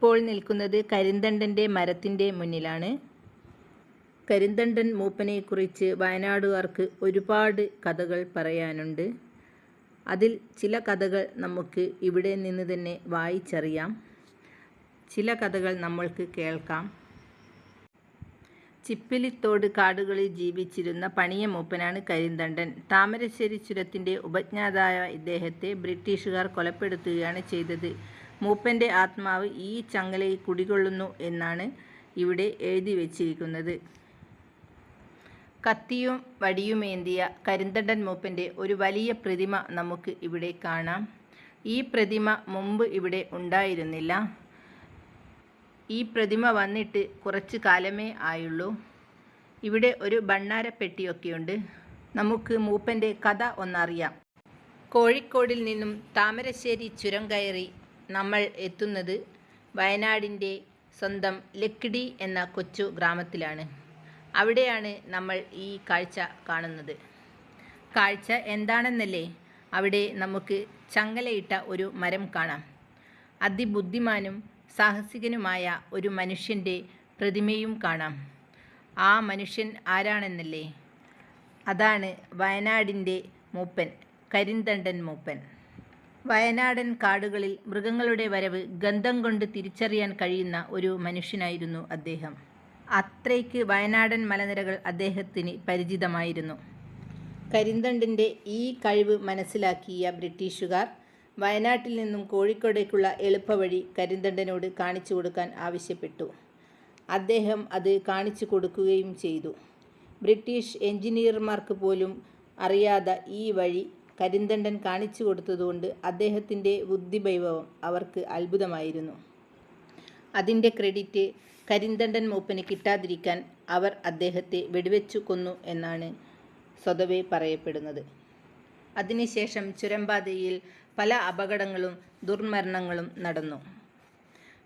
ഇപ്പോൾ നിൽക്കുന്നത് കരിന്തണ്ടന്റെ മരത്തിന്റെ മുന്നിലാണ്. കരിന്തണ്ടൻ മൂപ്പനെക്കുറിച്ച് വയനാടുകാർക്ക് ഒരുപാട് കഥകൾ പറയാനുണ്ട്. അതിൽ ചില കഥകൾ നമുക്ക് ഇവിടെ നിന്ന് തന്നെ വായിച്ചറിയാം. ചില കഥകൾ നമ്മൾക്ക് കേൾക്കാം. ചിപ്പിലിത്തോട് കാടുകളിൽ ജീവിച്ചിരുന്ന പണിയ മൂപ്പനാണ് കരിന്തണ്ടൻ. താമരശ്ശേരി ചുരത്തിന്റെ ഉപജ്ഞാതായ ഇദ്ദേഹത്തെ ബ്രിട്ടീഷുകാർ കൊലപ്പെടുത്തുകയാണ് ചെയ്തത്. മൂപ്പന്റെ ആത്മാവ് ഈ ചങ്ങലയിൽ കുടികൊള്ളുന്നു എന്നാണ് ഇവിടെ എഴുതി വച്ചിരിക്കുന്നത്. കത്തിയും വടിയുമേന്തിയ കരിന്തണ്ടൻ മൂപ്പന്റെ ഒരു വലിയ പ്രതിമ നമുക്ക് ഇവിടെ കാണാം. ഈ പ്രതിമ മുമ്പ് ഇവിടെ ഉണ്ടായിരുന്നില്ല. ഈ പ്രതിമ വന്നിട്ട് കുറച്ച് കാലമേ ആയുള്ളൂ. ഇവിടെ ഒരു ഭണ്ണാരപ്പെട്ടിയൊക്കെയുണ്ട് നമുക്ക് മൂപ്പന്റെ കഥ ഒന്നറിയാം. കോഴിക്കോടിൽ നിന്നും താമരശ്ശേരി ചുരം കയറി നമ്മൾ എത്തുന്നത് വയനാടിന്റെ സ്വന്തം ലക്കിടി എന്ന കൊച്ചു ഗ്രാമത്തിലാണ്. അവിടെയാണ് നമ്മൾ ഈ കാഴ്ച കാണുന്നത്. കാഴ്ച എന്താണെന്നല്ലേ? അവിടെ നമുക്ക് ചങ്ങലയിട്ട ഒരു മരം കാണാം. അതിബുദ്ധിമാനും സാഹസികനുമായ ഒരു മനുഷ്യന്റെ പ്രതിമയും കാണാം. ആ മനുഷ്യൻ ആരാണെന്നല്ലേ? അതാണ് വയനാടിന്റെ മൂപ്പൻ കരിന്തണ്ടൻ മൂപ്പൻ. വയനാടൻ കാടുകളിൽ മൃഗങ്ങളുടെ വരവ് ഗന്ധം കൊണ്ട് തിരിച്ചറിയാൻ കഴിയുന്ന ഒരു മനുഷ്യനായിരുന്നു അദ്ദേഹം. അത്രയ്ക്ക് വയനാടൻ മലനിരകൾ അദ്ദേഹത്തിന് പരിചിതമായിരുന്നു. കരിന്തണ്ടിന്റെ ഈ കഴിവ് മനസ്സിലാക്കിയ ബ്രിട്ടീഷുകാർ വയനാട്ടിൽ നിന്നും കോഴിക്കോടേക്കുള്ള എളുപ്പവഴി കരിന്തണ്ടനോട് കാണിച്ചു കൊടുക്കാൻ ആവശ്യപ്പെട്ടു. അദ്ദേഹം അത് കാണിച്ചു കൊടുക്കുകയും ചെയ്തു. ബ്രിട്ടീഷ് എഞ്ചിനീയർമാർക്ക് പോലും അറിയാതെ ഈ വഴി കരിന്തണ്ടൻ കാണിച്ചു കൊടുത്തതുകൊണ്ട് അദ്ദേഹത്തിന്റെ ബുദ്ധിവൈഭവം അവർക്ക് അത്ഭുതമായിരുന്നു. അതിന്റെ ക്രെഡിറ്റ് കരിന്തണ്ടൻ മൂപ്പന് കിട്ടാതിരിക്കാൻ അവർ അദ്ദേഹത്തെ വെടിവെച്ചു കൊന്നു എന്നാണ് സ്വതവേ പറയപ്പെടുന്നത്. അതിനുശേഷം ചുരമ്പാതയിൽ പല അപകടങ്ങളും ദുർമരണങ്ങളും നടന്നു.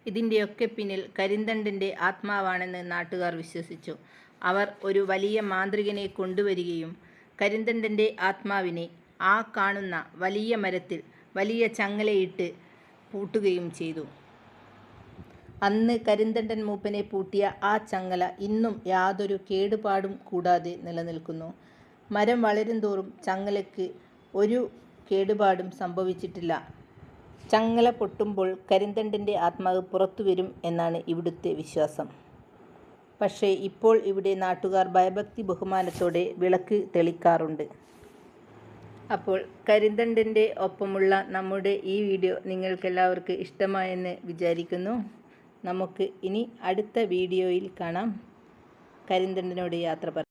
ഇതിന്റെയൊക്കെ പിന്നിൽ കരിന്തണ്ടന്റെ ആത്മാവാണെന്ന് നാട്ടുകാർ വിശ്വസിച്ചു. അവർ ഒരു വലിയ മാന്ത്രികനെ കൊണ്ടുവരികയും കരിന്തണ്ടന്റെ ആത്മാവിനെ ആ കാണുന്ന വലിയ മരത്തിൽ വലിയ ചങ്ങലയിട്ട് പൂട്ടുകയും ചെയ്തു. അന്ന് കരിന്തണ്ടൻ മൂപ്പനെ പൂട്ടിയ ആ ചങ്ങല ഇന്നും യാതൊരു കേടുപാടും കൂടാതെ നിലനിൽക്കുന്നു. മരം വളരും തോറും ചങ്ങലയ്ക്ക് ഒരു കേടുപാടും സംഭവിച്ചിട്ടില്ല. ചങ്ങല പൊട്ടുമ്പോൾ കരിന്തണ്ടിന്റെ ആത്മാവ് പുറത്തു വരും എന്നാണ് ഇവിടുത്തെ വിശ്വാസം. പക്ഷേ ഇപ്പോൾ ഇവിടെ നാട്ടുകാർ ഭയഭക്തി ബഹുമാനത്തോടെ വിളക്ക് തെളിക്കാറുണ്ട്. അപ്പോൾ കരിന്തണ്ടിന്റെ ഒപ്പമുള്ള നമ്മുടെ ഈ വീഡിയോ നിങ്ങൾക്കെല്ലാവർക്കും ഇഷ്ടമായെന്ന് വിചാരിക്കുന്നു. നമുക്ക് ഇനി അടുത്ത വീഡിയോയിൽ കാണാം. കരിന്തണ്ടിനോട് യാത്ര പറ